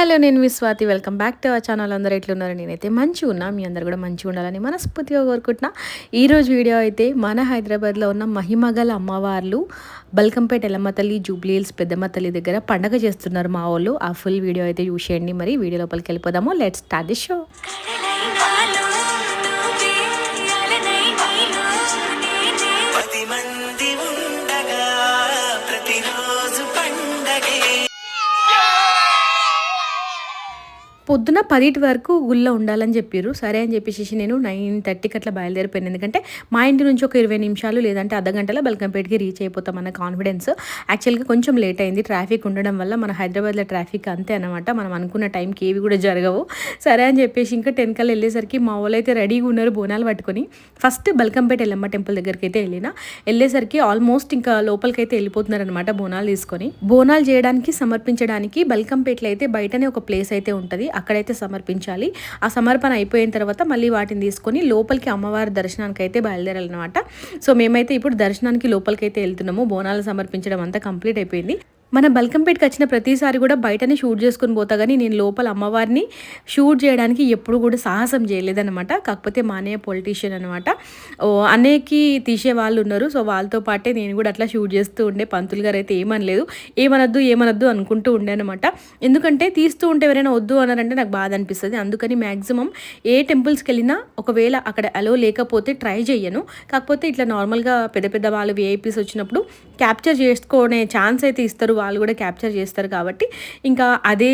Hello నేను మీ Swathi. Welcome back to our channel. అందరూ ఎట్లున్నారు? నేనైతే మంచిగా ఉన్నా. మీ అందరు కూడా మంచిగా ఉండాలని మనస్ఫూర్తిగా కోరుకుంటున్నా. ఈరోజు వీడియో అయితే మన హైదరాబాద్లో ఉన్న మహిమగల అమ్మవార్లు బల్కంపేట ఎల్లమ్మ తల్లి జూబ్లీ పెద్దమ్మ తల్లి దగ్గర పండగ చేస్తున్నారు మా వాళ్ళు. ఆ ఫుల్ వీడియో అయితే చూసేయండి. మరి వీడియో లోపలికి వెళ్ళిపోదాము. Let start the show. పొద్దున పదిటి వరకు గుళ్ళో ఉండాలని చెప్పారు సరే అని చెప్పేసి నేను నైన్ థర్టీకి అట్లా బయలుదేరిపోయాను. ఎందుకంటే మా ఇంటి నుంచి ఒక ఇరవై నిమిషాలు లేదంటే అర్ధగంటలో బల్కంపేటకి రీచ్ అయిపోతామన్న కాన్ఫిడెన్స్ యాక్చువల్గా కొంచెం లేట్ అయింది. ట్రాఫిక్ ఉండడం వల్ల మన హైదరాబాద్లో ట్రాఫిక్ అంతే అనమాట మనం అనుకున్న టైంకి ఏవి కూడా జరగవు. సరే అని చెప్పేసి ఇంకా టెన్ కల్లా వెళ్ళేసరికి మా వాళ్ళు అయితే రెడీగా ఉన్నారు బోనాలు పట్టుకొని. ఫస్ట్ బల్కంపేట ఎల్లమ్మ టెంపుల్ దగ్గరికి అయితే వెళ్ళిన. వెళ్ళేసరికి ఆల్మోస్ట్ ఇంకా లోపలికి అయితే వెళ్ళిపోతున్నారు అనమాట బోనాలు తీసుకొని. బోనాలు చేయడానికి సమర్పించడానికి బల్కంపేటలో అయితే బయటనే ఒక ప్లేస్ అయితే ఉంటుంది. అక్కడైతే సమర్పించాలి. ఆ సమర్పణ అయిపోయిన తర్వాత మళ్ళీ వాటిని తీసుకొని లోపలికి అమ్మవారి దర్శనానికి అయితే బయలుదేరాలన్నమాట. సో మేమైతే ఇప్పుడు దర్శనానికి లోపలికి అయితే వెళ్తున్నాము. బోనాలు సమర్పించడం అంతా కంప్లీట్ అయిపోయింది. మన బల్కంపేటకి వచ్చిన ప్రతిసారి కూడా బయటనే షూట్ చేసుకుని పోతా కానీ నేను లోపల అమ్మవారిని షూట్ చేయడానికి ఎప్పుడు కూడా సాహసం చేయలేదనమాట కాకపోతే మా అన్నయ్య పొలిటీషియన్ అనమాట అన్నయ్యకి తీసే వాళ్ళు ఉన్నారు. సో వాళ్ళతో పాటే నేను కూడా అట్లా షూట్ చేస్తూ ఉండే. పంతులు గారు అయితే ఏమనలేదు. ఏమనొద్దు ఏమనొద్దు అనుకుంటూ ఉండే అనమాట ఎందుకంటే తీస్తూ ఉంటే ఎవరైనా వద్దు అన్నారంటే నాకు బాధ అనిపిస్తుంది. అందుకని మ్యాక్సిమం ఏ టెంపుల్స్కి వెళ్ళినా ఒకవేళ అక్కడ అలో లేకపోతే ట్రై చేయను కాకపోతే ఇట్లా నార్మల్గా పెద్ద పెద్ద వాళ్ళు విఐపీస్ వచ్చినప్పుడు క్యాప్చర్ చేసుకునే ఛాన్స్ అయితే ఇస్తారు వాళ్ళు కూడా క్యాప్చర్ చేస్తారు కాబట్టి ఇంకా అదే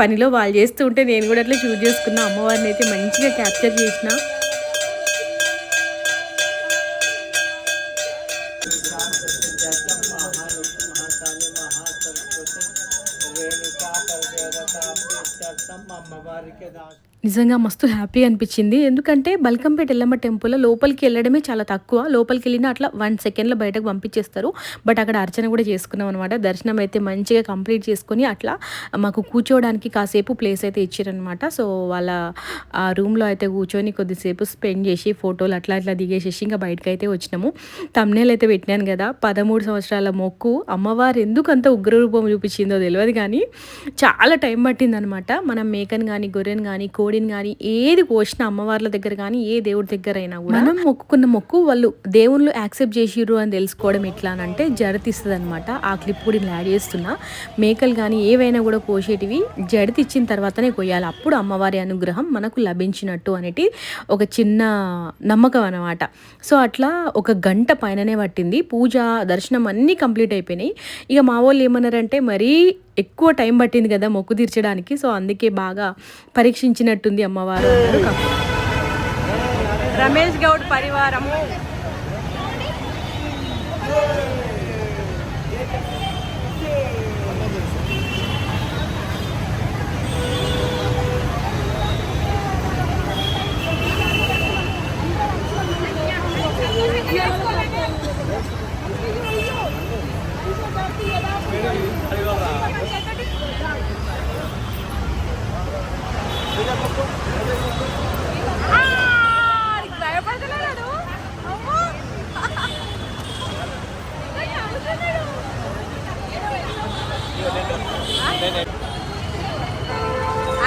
పనిలో వాళ్ళు చేస్తూ ఉంటే నేను కూడా అట్లా షూట్ చేసుకున్న. అమ్మవారిని అయితే మంచిగా క్యాప్చర్ చేసిన. అమ్మవారికి నిజంగా మస్తు హ్యాపీ అనిపించింది. ఎందుకంటే బల్కంపేట ఎల్లమ్మ టెంపుల్ లోపలికి వెళ్ళడమే చాలా తక్కువ. లోపలికి వెళ్ళినా అట్లా వన్ సెకండ్లో బయటకు పంపించేస్తారు. బట్ అక్కడ అర్చన కూడా చేసుకున్నాం అనమాట దర్శనం అయితే మంచిగా కంప్లీట్ చేసుకొని అట్లా మాకు కూర్చోవడానికి కాసేపు ప్లేస్ అయితే ఇచ్చారనమాట సో వాళ్ళ ఆ రూమ్లో అయితే కూర్చొని కొద్దిసేపు స్పెండ్ చేసి ఫోటోలు అట్లా అట్లా దిగేసేసి ఇంకా బయటకు అయితే వచ్చినాము. తమ్నేలు అయితే పెట్టినాను కదా. పదమూడు సంవత్సరాల మొక్కు. అమ్మవారు ఎందుకు అంత ఉగ్రరూపం చూపించిందో తెలియదు కానీ చాలా టైం పట్టిందనమాట మనం మేకను కానీ గొర్రెను కానీ కోడి కోడిని కానీ ఏది పోసిన అమ్మవార్ల దగ్గర కానీ ఏ దేవుడి దగ్గర అయినా కూడా మనం మొక్కుకున్న మొక్కు వాళ్ళు దేవుళ్ళు యాక్సెప్ట్ చేసిర్రు అని తెలుసుకోవడం ఎట్లా అని అంటే జడతిస్తుంది అనమాట ఆ క్లిప్ కూడా యాడ్ చేస్తున్నా. మేకలు కానీ ఏవైనా కూడా పోసేటివి జడతిచ్చిన తర్వాతనే కొయ్యాలి. అప్పుడు అమ్మవారి అనుగ్రహం మనకు లభించినట్టు అనేది ఒక చిన్న నమ్మకం అనమాట సో అట్లా ఒక గంట పైననే పట్టింది. పూజ దర్శనం అన్నీ కంప్లీట్ అయిపోయినాయి. ఇక మా వాళ్ళు ఏమన్నారంటే మరీ ఎక్కువ టైం పట్టింది కదా మొక్కు తీర్చడానికి సో అందుకే బాగా పరీక్షించినట్టుంది అమ్మవారు. రమేష్ గౌడ్ పరివారము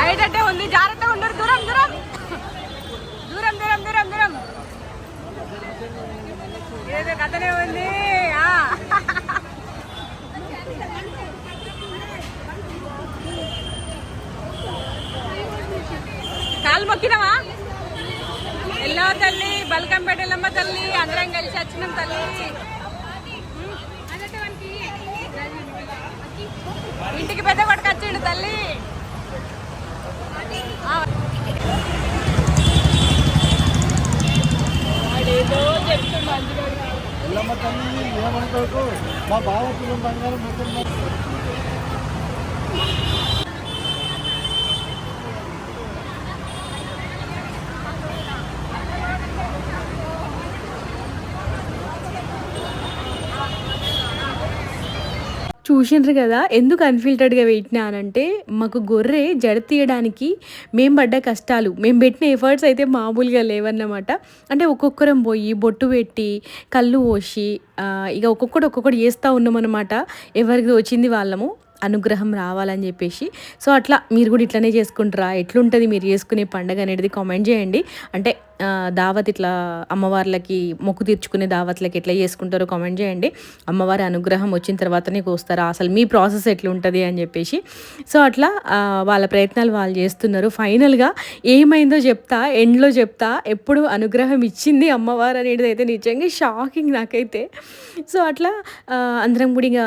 అయ్యేటట్టే ఉంది జాగ్రత్తగా ఉండరు దూరం దూరం. దూరం దూరం దూరం దూరం. ఏదో కథనే ఉంది. ఆ. కాలు మొక్కినావా? ఎల్లవ తల్లి బల్కంపేట ఎల్లమ్మ తల్లి అందరం కలిసి వచ్చినాం తల్లి. ఇంటికి పెద్ద కొట్టుకొచ్చిండు తల్లి. ఎల్లమ్మ తల్లి ఏమనుకోకు మా బావ పిల్లలు బంగారం మొత్తం చూసిండ్రు కదా ఎందుకు అన్ఫిల్టర్డ్గా పెట్టినానంటే మాకు గొర్రె జడ తీయడానికి మేము పడ్డ కష్టాలు మేము పెట్టిన ఎఫర్ట్స్ అయితే మామూలుగా లేవన్నమాట. అంటే ఒక్కొక్కరం పోయి బొట్టు పెట్టి కళ్ళు పోసి ఇక ఒక్కొక్కటి ఒక్కొక్కటి చేస్తూ ఉన్నామన్నమాట. ఎవరికి వచ్చింది వాళ్ళము అనుగ్రహం రావాలని చెప్పేసి. సో అట్లా మీరు కూడా ఇట్లనే చేసుకుంటారా? ఎట్లుంటుంది మీరు చేసుకునే పండగ అనేది కామెంట్ చేయండి. అంటే దావత్ ఇట్లా అమ్మవార్లకి మొక్కు తీర్చుకునే దావత్లకి ఎట్లా చేసుకుంటారో కామెంట్ చేయండి. అమ్మవారి అనుగ్రహం వచ్చిన తర్వాతనే కోస్తారా. అసలు మీ ప్రాసెస్ ఎట్లుంటుంది అని చెప్పేసి. సో అట్లా వాళ్ళ ప్రయత్నాలు వాళ్ళు చేస్తున్నారు. ఫైనల్గా ఏమైందో చెప్తా ఎండ్లో చెప్తా. ఎప్పుడు అనుగ్రహం ఇచ్చింది అమ్మవారు అనేది అయితే నిజంగా షాకింగ్ నాకైతే. సో అట్లా అందరం కూడా ఇక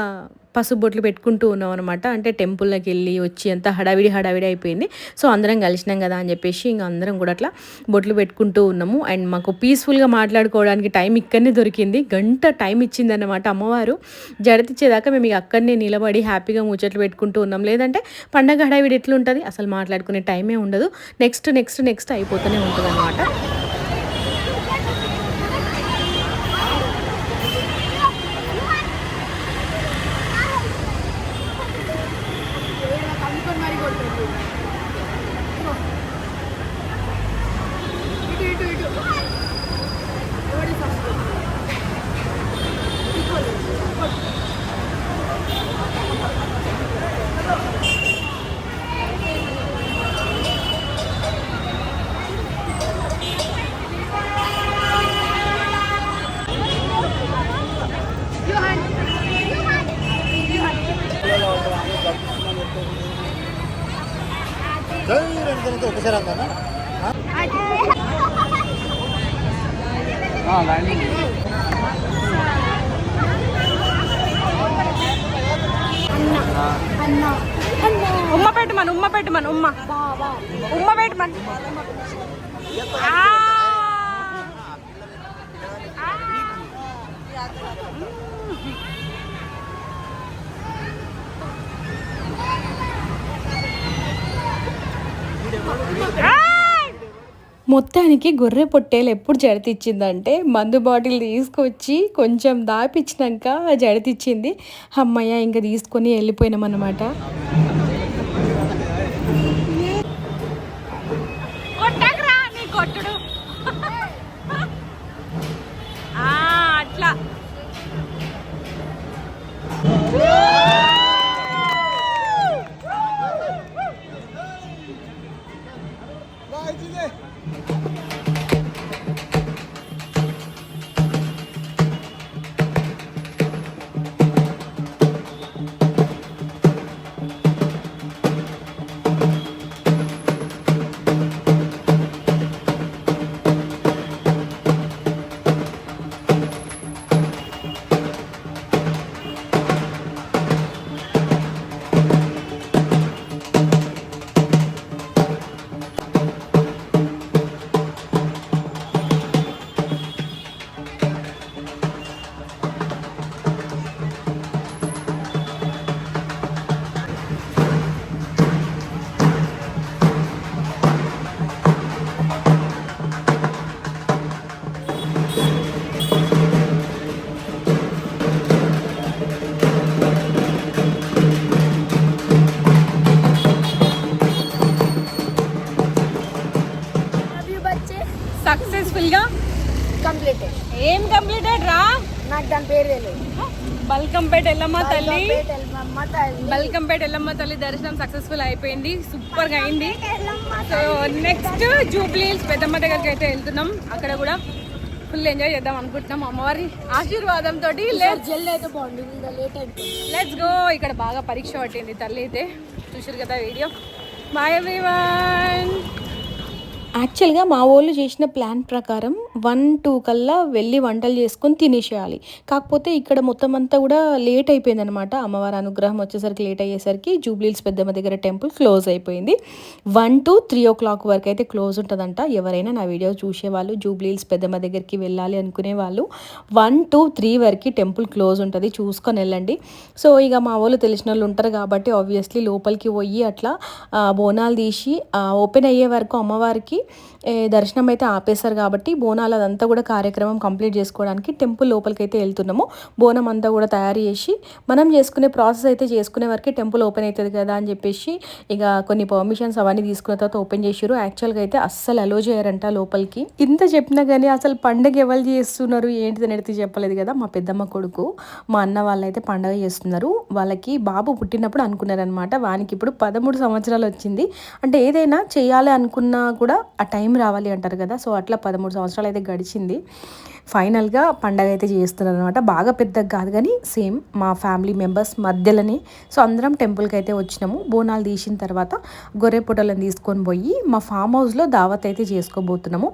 పసుపు బొట్లు పెట్టుకుంటూ ఉన్నాం అనమాట అంటే టెంపుల్లోకి వెళ్ళి వచ్చి అంతా హడావిడి హడావిడి అయిపోయింది. సో అందరం కలిసినాం కదా అని చెప్పేసి ఇంకా అందరం కూడా అట్లా బొట్లు పెట్టుకుంటూ ఉన్నాము. అండ్ మాకు పీస్ఫుల్గా మాట్లాడుకోవడానికి టైం ఇక్కడనే దొరికింది. గంట టైం ఇచ్చింది అనమాట అమ్మవారు జడతిచ్చేదాకా మేము ఇక అక్కడనే నిలబడి హ్యాపీగా ముచ్చట్లు పెట్టుకుంటూ ఉన్నాం. లేదంటే పండగ హడావిడి ఎట్లుంటుంది? అసలు మాట్లాడుకునే టైమే ఉండదు. నెక్స్ట్ నెక్స్ట్ నెక్స్ట్ అయిపోతూనే ఉంటుంది అనమాట ఉమ్మ పెట్టమను ఉమ్మ పెట్టమను ఉమ్మ ఉమ్మ పెట్టమను ఆ. మొత్తానికి గొర్రె పొట్టేలు ఎప్పుడు జడతిచ్చిందంటే మందు బాటిల్ తీసుకొచ్చి కొంచెం దాపిచ్చినాక జడతిచ్చింది. అమ్మయ్య ఇంకా తీసుకొని వెళ్ళిపోయినామన్నమాట. నాకు దాని పేరు తెలియదు బల్కంపేట ఎల్లమ్మ తల్లి. బల్కంపేట ఎల్లమ్మ తల్లి. దర్శనం సక్సెస్ఫుల్ అయిపోయింది. సూపర్గా అయింది సో నెక్స్ట్ జూబ్లీస్ పెద్దమ్మ దగ్గరికి అయితే వెళ్తున్నాం. అక్కడ కూడా ఫుల్ ఎంజాయ్ చేద్దాం అనుకుంటున్నాం అమ్మవారి ఆశీర్వాదంతో లెట్స్ గో ఇక్కడ బాగా పరీక్ష పట్టింది తల్లి అయితే. చూసారు కదా వీడియో. బాయ్ ఎవ్రీవన్ యాక్చువల్గా మా వాళ్ళు చేసిన ప్లాన్ ప్రకారం వన్ టూ కల్లా వెళ్ళి వంటలు చేసుకొని తినేసేయాలి. కాకపోతే ఇక్కడ మొత్తం అంతా కూడా లేట్ అయిపోయింది అనమాట అమ్మవారి అనుగ్రహం వచ్చేసరికి లేట్ అయ్యేసరికి జూబ్లీల్స్ పెద్దమ్మ దగ్గర టెంపుల్ క్లోజ్ అయిపోయింది. One two three o'clock వరకు అయితే క్లోజ్ ఉంటుందంట. ఎవరైనా నా వీడియో చూసేవాళ్ళు జూబ్లీల్స్ పెద్దమ్మ దగ్గరికి వెళ్ళాలి అనుకునే వాళ్ళు వన్ టు త్రీ వరకు టెంపుల్ క్లోజ్ ఉంటుంది. చూసుకొని వెళ్ళండి. సో ఇక మా వాళ్ళు తెలిసిన వాళ్ళు ఉంటారు కాబట్టి ఆబ్వియస్లీ లోపలికి పోయి అట్లా బోనాలు తీసి ఓపెన్ అయ్యే వరకు అమ్మవారికి దర్శనం అయితే ఆపేశారు కాబట్టి బోనాలు అదంతా కూడా కార్యక్రమం కంప్లీట్ చేసుకోవడానికి టెంపుల్ లోపలికి అయితే వెళ్తున్నాము. బోనం అంతా కూడా తయారు చేసి మనం చేసుకునే ప్రాసెస్ అయితే చేసుకునే వరకు టెంపుల్ ఓపెన్ అవుతుంది కదా అని చెప్పేసి ఇక కొన్ని పర్మిషన్స్ అవన్నీ తీసుకున్న తర్వాత ఓపెన్ చేసారు యాక్చువల్గా అయితే అస్సలు అలో చేయరంట లోపలికి. ఇంత చెప్పినా కానీ అసలు పండగ ఎవరు చేస్తున్నారు ఏంటిది అనేది చెప్పలేదు కదా. మా పెద్దమ్మ కొడుకు మా అన్న వాళ్ళైతే పండగ చేస్తున్నారు. వాళ్ళకి బాబు పుట్టినప్పుడు అనుకున్నారనమాట వానికి ఇప్పుడు పదమూడు సంవత్సరాలు వచ్చింది. అంటే ఏదైనా చేయాలి అనుకున్నా కూడా ఆ టైం రావాలి అంటారు కదా సో అట్లా పదమూడు సంవత్సరాలు అయితే గడిచింది. ఫైనల్గా పండగ అయితే చేస్తున్నారు అనమాట బాగా పెద్దగా కాదు కానీ సేమ్ మా ఫ్యామిలీ మెంబర్స్ మధ్యలోనే. సో అందరం టెంపుల్కి అయితే వచ్చినాము. బోనాలు తీసిన తర్వాత గొర్రె పొట్టలను తీసుకొని పోయి మా ఫామ్ హౌస్లో దావత్ అయితే చేసుకోబోతున్నాము.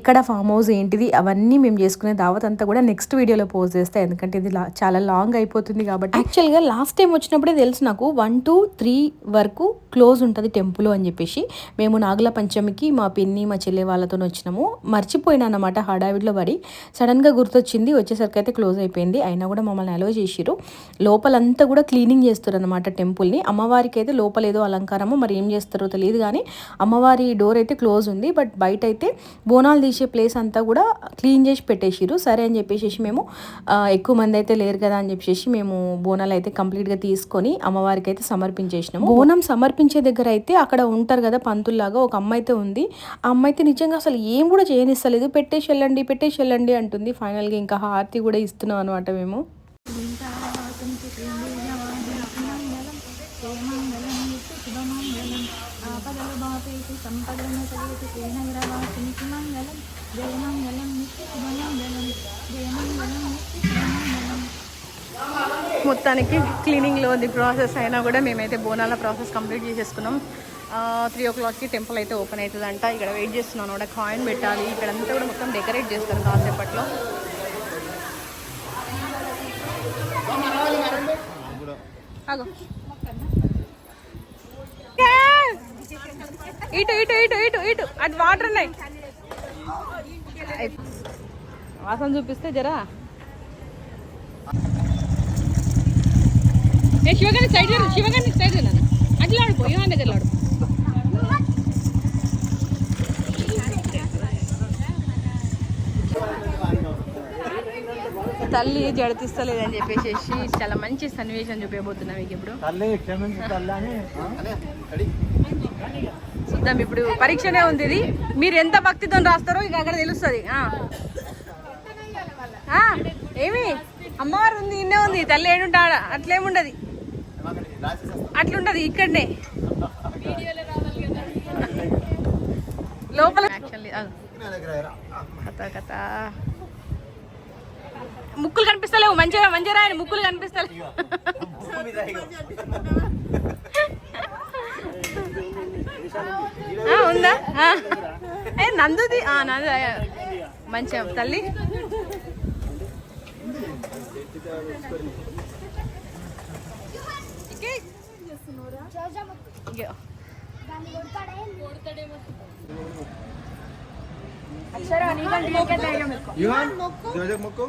ఇక్కడ ఫామ్ హౌస్ ఏంటిది అవన్నీ మేము చేసుకునే దావత్ అంతా కూడా నెక్స్ట్ వీడియోలో పోస్ట్ చేస్తాయి ఎందుకంటే ఇది చాలా లాంగ్ అయిపోతుంది కాబట్టి. యాక్చువల్గా లాస్ట్ టైం వచ్చినప్పుడే తెలుసు నాకు వన్ టూ త్రీ వరకు క్లోజ్ ఉంటుంది టెంపుల్ అని చెప్పేసి. మేము నాగుల పంచమికి మా పిన్ని మా చెల్లె వాళ్ళతో వచ్చినాము. మర్చిపోయినా అనమాట హడావిడిలో పడి. సడన్గా గుర్తొచ్చింది వచ్చేసరికి అయితే క్లోజ్ అయిపోయింది. అయినా కూడా మమ్మల్ని అలో చేసిరు లోపలంతా కూడా క్లీనింగ్ చేస్తారు అనమాట టెంపుల్ని. అమ్మవారికి అయితే లోపల ఏదో అలంకారము మరి ఏం చేస్తారో తెలియదు కానీ అమ్మవారి డోర్ అయితే క్లోజ్ ఉంది. బట్ బయట అయితే బోనాలు తీసే ప్లేస్ అంతా కూడా క్లీన్ చేసి పెట్టేసిరు సరే అని చెప్పేసి మేము ఎక్కువ మంది అయితే లేరు కదా అని చెప్పేసి మేము బోనాలు అయితే కంప్లీట్గా తీసుకొని అమ్మవారికి అయితే సమర్పించేసినాము. బోనం సమర్పించే దగ్గర అయితే అక్కడ ఉంటారు కదా పంతుల్లాగా ఒక అమ్మాయి అయితే ఉంది. ఆ అమ్మాయి అయితే నిజంగా అసలు ఏం కూడా చేయనిస్తలేదు. పెట్టేసి వెళ్ళండి పెట్టేసి వెళ్ళండి అంటుంది. ఫైనల్గా ఇంకా హారతి కూడా ఇస్తున్నాం అనమాట మేము. మొత్తానికి క్లీనింగ్లో ఉంది. ప్రాసెస్ అయినా కూడా మేమైతే బోనాల ప్రాసెస్ కంప్లీట్ చేసేసుకున్నాం. త్రీ ఓ క్లాక్కి టెంపుల్ అయితే ఓపెన్ అవుతుందంట. ఇక్కడ వెయిట్ చేస్తున్నాను. కూడా కాయిన్ పెట్టాలి. ఇక్కడ అంతా కూడా మొత్తం డెకరేట్ చేస్తారు కాసేపట్లో. ఇటు ఇటు ఇటు ఇటు ఇటు. అటు వాటర్ ఉన్నాయి వాసన చూపిస్తే జరా? ఏ శివగాని సైడ్ శివగారి సైడ్ అట్లా ఆడుకో యువన్ దగ్గర ఆడుకో. తల్లి జడతిస్తలేదని చెప్పేసి చాలా మంచి సన్నివేశం చూపించబోతున్నా మీకు ఇప్పుడు. తల్లి క్షమించు తల్లి అని చూద్దాం ఇప్పుడు. పరీక్షనే ఉంది ఇది. మీరు ఎంత భక్తితో రాస్తారో ఇక అక్కడ తెలుస్తుంది. ఏమి? అమ్మవారు ఉంది ఇన్నే ఉంది. తల్లి ఏడుంటా అట్లేముండదు. అట్లుంటది ఇక్కడనే. లోపల కథ కథ. ముక్కులు కనిపిస్తలేవు. మంచిగా మంచిగా రాయండి ముక్కులు కనిపిస్తలేవు ఆ, ఉందా? ఆ. ఏ నందుది? ఆ, నందు మంచిగా తల్లి. ఇగో. యువన్ జోజక్ మొక్కు.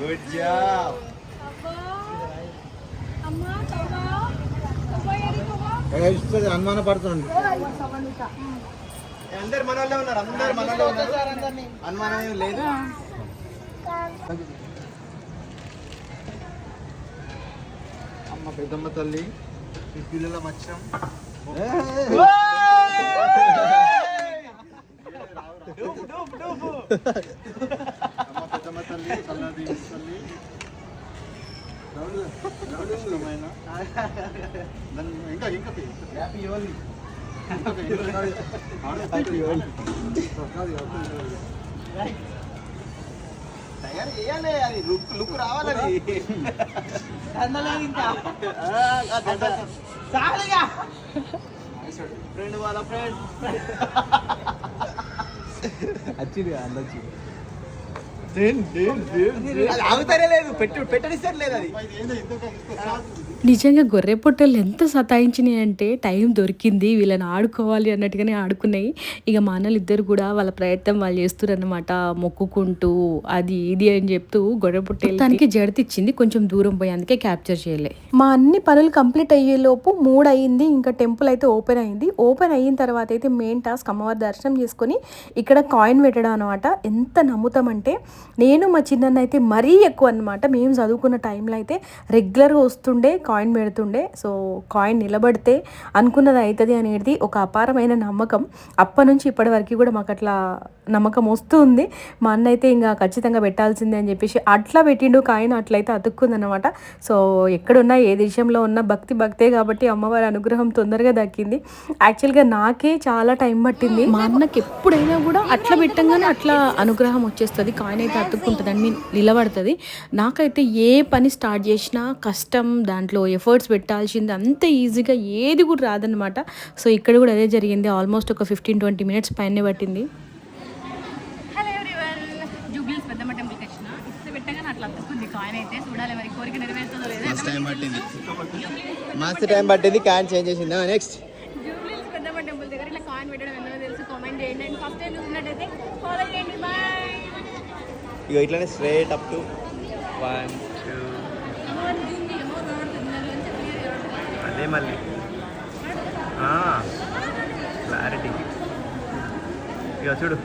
గుడ్ జాబ్ ఇస్తుంది అనుమాన పడుతుంది. అందరు మన వాళ్ళే ఉన్నారు అందరు మన వాళ్ళే ఉన్నారు. అనుమానం ఏం లేదు. అమ్మ పెద్దమ్మ తల్లి ఈ పిల్లల మచ్చం. పెద్దమ్మ తల్లి దాన్ని ఇంకా ఇంకా హ్యాపీ చేయాలి అది లుక్ లుక్ రావాలి అది. ఫ్రెండ్ వాళ్ళ ఫ్రెండ్. వచ్చింది అందచ్చి. ఆగుతారే లేదు పెట్టు పెట్టనిస్తారు లేదు అది. నిజంగా గొర్రె పొట్టలు ఎంత సతాయించినాయి అంటే టైం దొరికింది వీళ్ళని ఆడుకోవాలి అన్నట్టుగానే ఆడుకున్నాయి. ఇక మా ఇద్దరు కూడా వాళ్ళ ప్రయత్నం వాళ్ళు చేస్తున్నారు మొక్కుకుంటూ అది ఇది అని చెప్తూ గొర్రె పొట్టేలు దానికి జడతిచ్చింది కొంచెం దూరం పోయి అందుకే క్యాప్చర్ చేయలే. మా అన్ని పనులు కంప్లీట్ అయ్యేలోపు మూడు అయ్యింది ఇంకా టెంపుల్ అయితే ఓపెన్ అయింది. ఓపెన్ అయిన తర్వాత అయితే మెయిన్ టాస్క్ అమ్మవారి దర్శనం చేసుకొని ఇక్కడ కాయిన్ పెట్టడం అనమాట ఎంత నమ్ముతామంటే నేను మా చిన్న అయితే మరీ ఎక్కువ అనమాట మేము చదువుకున్న టైంలో అయితే రెగ్యులర్గా వస్తుండే కాయిన్ పెడుతుండే. సో కాయిన్ నిలబడితే అనుకున్నది అవుతుంది అనేది ఒక అపారమైన నమ్మకం. అప్పటి నుంచి ఇప్పటి వరకు కూడా మాకు అట్లా నమ్మకం వస్తుంది. మా అన్న అయితే ఇంకా ఖచ్చితంగా పెట్టాల్సిందే అని చెప్పేసి అట్లా పెట్టిండు. కాయిన్ అట్లయితే అతుక్కుందనమాట సో ఎక్కడున్నా ఏ దేశంలో ఉన్న భక్తి భక్తే కాబట్టి అమ్మవారి అనుగ్రహం తొందరగా దక్కింది. యాక్చువల్గా నాకే చాలా టైం పట్టింది. మా అన్నకి ఎప్పుడైనా కూడా అట్లా పెట్టంగానే అట్లా అనుగ్రహం వచ్చేస్తుంది. కాయిన్ అయితే అతుక్కుంటుంది. అని నిలబడుతుంది. నాకైతే ఏ పని స్టార్ట్ చేసినా కష్టం దాంట్లో ఎఫర్ట్స్ పెట్టాల్సింది అంత ఈజీగా ఏది కూడా రాదనమాట సో ఇక్కడ కూడా అదే జరిగింది. ఆల్మోస్ట్ ఒక ఫిఫ్టీన్ ట్వంటీ మినిట్స్ పైనే పట్టింది. మస్తు టైం పట్టింది. క్యాన్ చేంజ్ చేసిందా? నెక్స్ట్ జూబ్లీస్ పెద్దమ్మ టెంపుల్ దగ్గర ఇట్లా కాయిన్ పెట్టడం ఎందుకో తెలుసు. కామెంట్ చేయండి. అండ్ ఫస్ట్ టైం చూసినట్టయితే ఫాలో చేయండి. బాయ్ ఇక ఇట్లానే స్ట్రేట్ అప్ టు వన్ అదే మళ్ళీ. క్లారిటీ ఇక చూడు.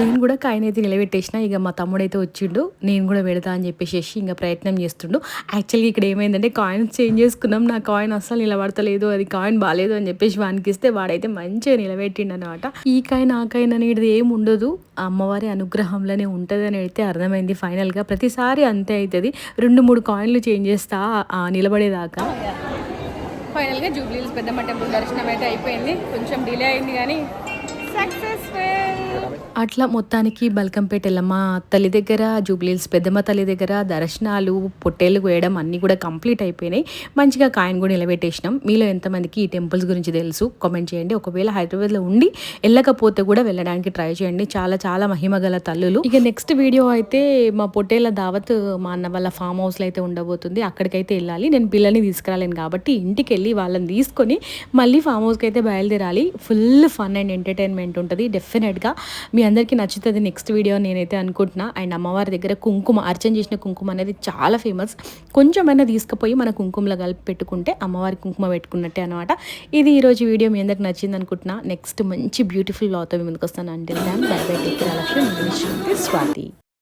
నేను కూడా కాయన అయితే నిలబెట్టేసిన. ఇక మా తమ్ముడు అయితే వచ్చిండు. నేను కూడా పెడతా అని చెప్పేసి ఇంకా ప్రయత్నం చేస్తుండు. యాక్చువల్గా ఇక్కడ ఏమైందంటే కాయిన్స్ చేంజ్ చేసుకున్నాం. నా కాయిన్ అస్సలు నిలబడతలేదు. అది కాయిన్ బాగాలేదు అని చెప్పేసి వానికి ఇస్తే వాడైతే మంచిగా నిలబెట్టిండు అనమాట ఈ కాయిన్ ఆ కాయిన్ అనేది ఏం ఉండదు. అమ్మవారి అనుగ్రహంలోనే ఉంటుంది అని అయితే అర్థమైంది. ఫైనల్గా ప్రతిసారి అంతే అవుతుంది రెండు మూడు కాయిన్లు చేంజ్ చేస్తా ఆ నిలబడేదాకా. ఫైనల్గా జూబ్లీస్ పెద్దమ్మ టెంపుల్ దర్శనం అయితే అయిపోయింది. కొంచెం డిలే అయింది కానీ సక్సెస్ఫుల్ అట్లా మొత్తానికి బల్కంపేట ఎల్లమ్మ తల్లి దగ్గర జూబ్లీల్స్ పెద్దమ్మ తల్లి దగ్గర దర్శనాలు పొట్టేళ్ళు కోయడం అన్నీ కూడా కంప్లీట్ అయిపోయినాయి. మంచిగా కాయిన్ కూడా నిలబెట్టేసినాం. మీలో ఎంతమందికి ఈ టెంపుల్స్ గురించి తెలుసు? కామెంట్ చేయండి. ఒకవేళ హైదరాబాద్లో ఉండి వెళ్ళకపోతే కూడా వెళ్ళడానికి ట్రై చేయండి. చాలా చాలా మహిమ గల తల్లులు. ఇక నెక్స్ట్ వీడియో అయితే మా పొట్టేళ్ళ దావత్ మా అన్న వాళ్ళ ఫామ్ హౌస్లో అయితే ఉండబోతుంది. అక్కడికైతే వెళ్ళాలి. నేను పిల్లల్ని తీసుకురాలేను కాబట్టి ఇంటికి వెళ్ళి వాళ్ళని తీసుకొని మళ్ళీ ఫామ్ హౌస్కి అయితే బయలుదేరాలి. ఫుల్ ఫన్ అండ్ ఎంటర్టైన్మెంట్ ఉంటుంది. డెఫినెట్గా మీ అందరికీ నచ్చుతుంది నెక్స్ట్ వీడియో నేనైతే అనుకుంటున్నా. అండ్ అమ్మవారి దగ్గర కుంకుమ అర్చన చేసిన కుంకుమ అనేది చాలా ఫేమస్ కొంచెమైనా తీసుకుపోయి మన కుంకుమలో కలిపి పెట్టుకుంటే అమ్మవారి కుంకుమ పెట్టుకున్నట్టే అనమాట ఇది ఈరోజు వీడియో మీ అందరికి నచ్చింది అనుకుంటున్నా. నెక్స్ట్ మంచి బ్యూటిఫుల్ లాతో మీ ముందుకు వస్తాను అంటే bye bye take Lakshmi Swathi.